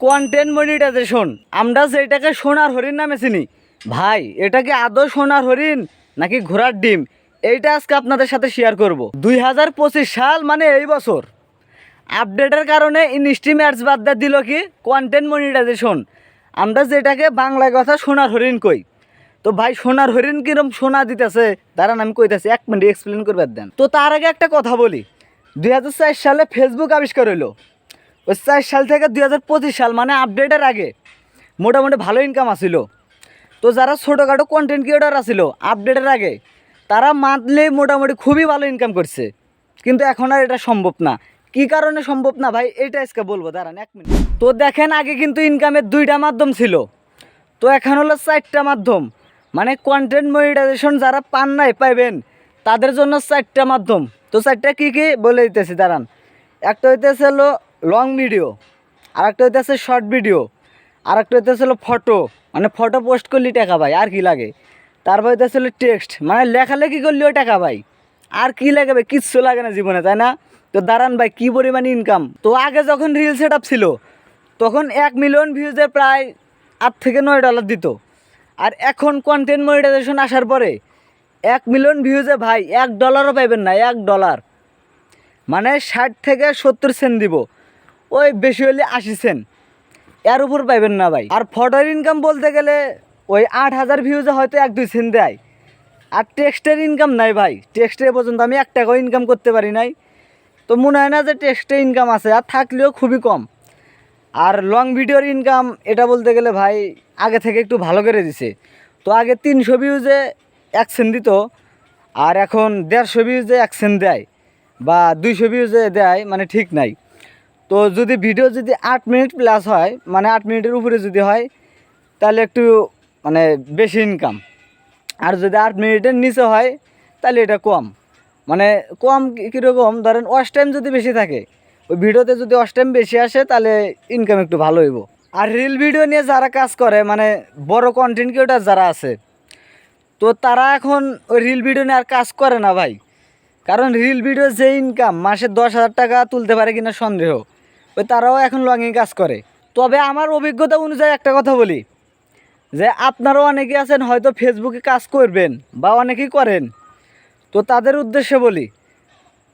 Content monetization আমরা যেটাকে সোনার হরিণ নামে চিনি। ভাই, এটা কি আদৌ সোনার হরিণ নাকি ঘোড়ার ডিম? এইটা আজকে আপনাদের সাথে শেয়ার করব। দুই হাজার পঁচিশ সাল মানে এই বছর। আপডেটের কারণে ইনস্ট্রিম অ্যাডস বাদ দিয়ে দিল কি? কন্টেন্ট মনিটাইজেশন আমরা যেটাকে বাংলায় কথা সোনার হরিণ কই। তো ভাই, সোনার হরিণ কিরম সোনা দিতেছে? দাঁড়ান, আমি কইতেছি, এক মিনিট এক্সপ্লেন করবে দেন। তো তার আগে একটা কথা বলি। দুই হাজার চার সালে ফেসবুক আবিষ্কার হলো ওই চার সাল থেকে দুই হাজার পঁচিশ সাল মানে আপডেটের আগে মোটামুটি ভালো ইনকাম আসিল। তো যারা ছোটোখাটো কন্টেন্ট ক্রিয়েটার আসিল আপডেটের আগে, তারা মান্থলি মোটামুটি খুবই ভালো ইনকাম করছে। কিন্তু এখন আর এটা সম্ভব না। কি কারণে সম্ভব না ভাই? এটা আজকে বলব, দাঁড়ান এক মিনিট তো দেখেন, আগে কিন্তু ইনকামের দুইটা মাধ্যম ছিল। তো এখন হলো চারটা মাধ্যম। মানে কন্টেন্ট মনিটাইজেশন যারা পান নাই, পাইবেন, তাদের জন্য চারটা মাধ্যম। তো চারটা কী কী? বলে দিতেছি, দাঁড়ান। একটা হইতেছে হলো লং ভিডিও আর একটা হইতেছে শর্ট ভিডিও আর একটা হইতেছে হলো ফটো মানে ফটো পোস্ট করলে টাকা পাই আর কি লাগে? তারপর হইতেছে হলো টেক্সট মানে লেখালেখি করলেও টাকা পাই আর কি লাগাবে কিচ্ছু লাগে না জীবনে, তাই না? তো দাঁড়ান ভাই, কী পরিমাণ ইনকাম তো আগে যখন রিল সেট ছিল, তখন এক মিলিয়ন ভিউজে প্রায় আট থেকে নয় ডলার দিত। আর এখন কন্টেন্ট মনিটাইজেশন আসার পরে, এক মিলিয়ন ভিউজে ভাই, এক ডলারও পাইবেন না, এক ডলার মানে ষাট থেকে সত্তর সেন্ট দিব। ওই বেশি হলে আশি সেন্ট। এর উপর পাইবেন না ভাই। আর ফটোর ইনকাম বলতে গেলে ওই আট হাজার ভিউজে হয়তো এক দুই সেন্ট দেয়। আর টেক্সটের ইনকাম নাই ভাই। টেক্সটে এ পর্যন্ত আমি এক টাকাও ইনকাম করতে পারি নাই। তো মনে হয় না যে টেক্সটে ইনকাম আছে। আর থাকলেও খুবই কম। আর লং ভিডিওর ইনকাম এটা বলতে গেলে ভাই আগে থেকে একটু ভালো করে দিছে। তো আগে তিনশো ভিউজে এক সেন্ট দিত। আর এখন দেড়শো ভিউজে এক সেন্ট দেয়। বা দুইশো ভিউজে দেয় মানে ঠিক নাই। তো যদি ভিডিও যদি আট মিনিট প্লাস হয় মানে আট মিনিটের উপরে যদি হয়, তাহলে একটু মানে বেশি ইনকাম আর যদি আট মিনিটের নিচে হয়, তাহলে এটা কম। মানে কম কীরকম? ধরেন ওয়াশ টাইম যদি বেশি থাকে, ওই ভিডিওতে যদি ওয়াশ টাইম বেশি আসে, তাহলে ইনকাম একটু ভালো হইব। আর রিল ভিডিও নিয়ে যারা কাজ করে মানে বড় কন্টেন্ট ক্রিয়েটার যারা আছে, তো তারা এখন ওই রিল ভিডিও নিয়ে আর কাজ করে না ভাই। কারণ রিল ভিডিও যে ইনকাম মাসে দশ হাজার টাকা তুলতে পারে কিনা সন্দেহ। ওই তারাও এখন লংয়ে কাজ করে। তবে আমার অভিজ্ঞতা অনুযায়ী একটা কথা বলি, যে আপনারাও অনেকে আছেন হয়তো ফেসবুকে কাজ করবেন বা অনেকেই করেন। তো তাদের উদ্দেশ্যে বলি,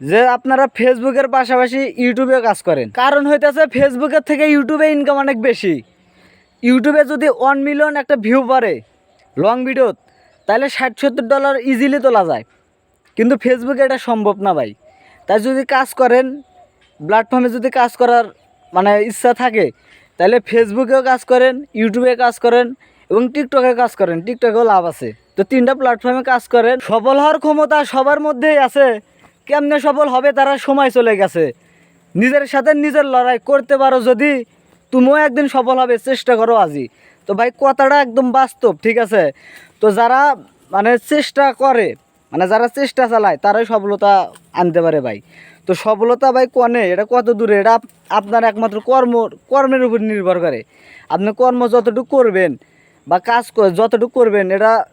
যে আপনারা ফেসবুকের পাশাপাশি ইউটিউবে কাজ করেন। কারণ হইতেছে ফেসবুকের থেকে ইউটিউবে ইনকাম অনেক বেশি। ইউটিউবে যদি ওয়ান মিলিয়ন একটা ভিউ পড়ে লং ভিডিও তাহলে ষাট, সত্তর ডলার ইজিলি তোলা যায়। কিন্তু ফেসবুকে এটা সম্ভব না ভাই। তাই যদি কাজ করেন প্ল্যাটফর্মে যদি কাজ করার মানে ইচ্ছা থাকে, তাহলে ফেসবুকেও কাজ করেন ইউটিউবে কাজ করেন এবং টিকটকে কাজ করেন টিকটকেও লাভ আছে। তো তিনটা প্ল্যাটফর্মে কাজ করেন, সফল হওয়ার ক্ষমতা সবার মধ্যেই আছে, কেমনে সফল হবে তারা সময় চলে গেছে। নিজের সাথে নিজের লড়াই করতে পারো যদি, তুমিও একদিন সফল হবে, চেষ্টা করো আজই তো ভাই, কথাটা একদম বাস্তব, ঠিক আছে? তো যারা মানে চেষ্টা করে মানে যারা চেষ্টা চালায়, তারাই সফলতা আনতে পারে ভাই। তো সফলতা ভাই কনে? এটা কত দূরে? এটা আপনার একমাত্র কর্ম, কর্মের উপর নির্ভর করে। আপনি কর্ম যতটুকু করবেন বা কাজ যতটুকু করবেন, এটা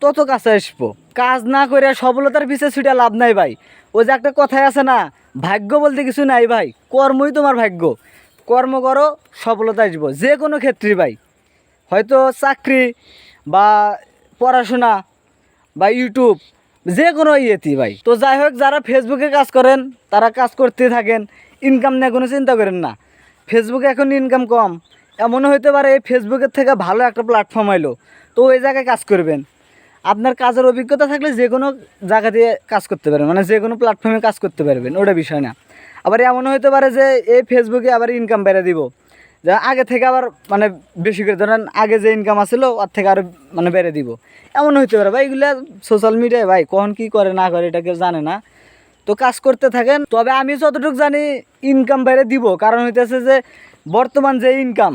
তত কাছে আসব। কাজ না করে সফলতার পিছিয়ে ছুটে লাভ নাই ভাই। ওই যে একটা কথাই আছে না, ভাগ্য বলতে কিছু নাই ভাই। কর্মই তোমার ভাগ্য। কর্ম করো, সফলতা আসব। যে কোনো ক্ষেত্রে ভাই। হয়তো চাকরি বা পড়াশোনা বা ইউটিউব যে কোনো ইয়েতেই ভাই। তো যাই হোক, যারা ফেসবুকে কাজ করেন, তারা কাজ করতে থাকেন ইনকাম নিয়ে কোনো চিন্তা করেন না। ফেসবুকে এখন ইনকাম কম। এমনও হতে পারে এই ফেসবুকের থেকে ভালো একটা প্ল্যাটফর্ম এলো তো ওই জায়গায় কাজ করবেন। আপনার কাজের অভিজ্ঞতা থাকলে যে কোনো জায়গা দিয়ে কাজ করতে পারবেন মানে যে কোনো প্ল্যাটফর্মে কাজ করতে পারবেন, ওটা বিষয় না। আবার এমনও হতে পারে যে এই ফেসবুকে আবার ইনকাম বেড়ে দিব। আগে থেকে আবার মানে বেশি করে ধরেন আগে যে ইনকাম আসছিল ওর থেকে আরও মানে বেড়ে দিব। এমন হইতে পারে ভাই, এগুলো সোশ্যাল মিডিয়ায় ভাই, কখন কী করে না করে এটা কেউ জানে না। তো কাজ করতে থাকেন, তবে আমি যতটুকু জানি ইনকাম বাইরে দিব, কারণ হইতেছে যে বর্তমান যে ইনকাম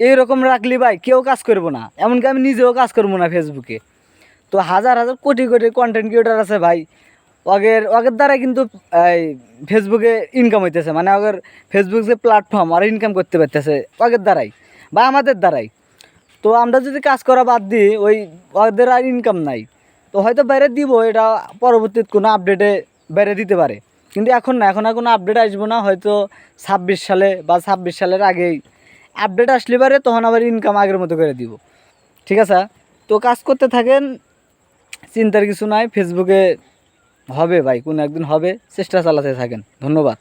এইরকম রাখলি ভাই কেউ কাজ করব না। এমনকি আমি নিজেও কাজ করব না ফেসবুকে তো হাজার হাজার কোটি কোটি কন্টেন্ট ক্রিয়েটার আছে ভাই। ওগের ওগের দ্বারা কিন্তু, এই ফেসবুকে ইনকাম হইতেছে। মানে ওগের ফেসবুক যে প্ল্যাটফর্ম আর ইনকাম করতে পারতেছে ওগের দ্বারাই বা আমাদের দ্বারাই। তো আমরা যদি কাজ করা বাদ দিই, ওই ওদের আর ইনকাম নাই। তো হয়তো বাইরে দিব, এটা পরবর্তীতে কোনো আপডেটে বাইরে দিতে পারে। কিন্তু এখন না, এখন আর কোনো আপডেট আসব না। হয়তো ছাব্বিশ সালে বা ছাব্বিশ সালের আগেই আপডেট আসলে পারে, তখন আবার ইনকাম আগের মতো করে দিব। ঠিক আছে? তো কাজ করতে থাকেন, চিন্তার কিছু নাই। ফেসবুকে হবে ভাই কোনো একদিন হবে চেষ্টা চালাতে থাকেন ধন্যবাদ।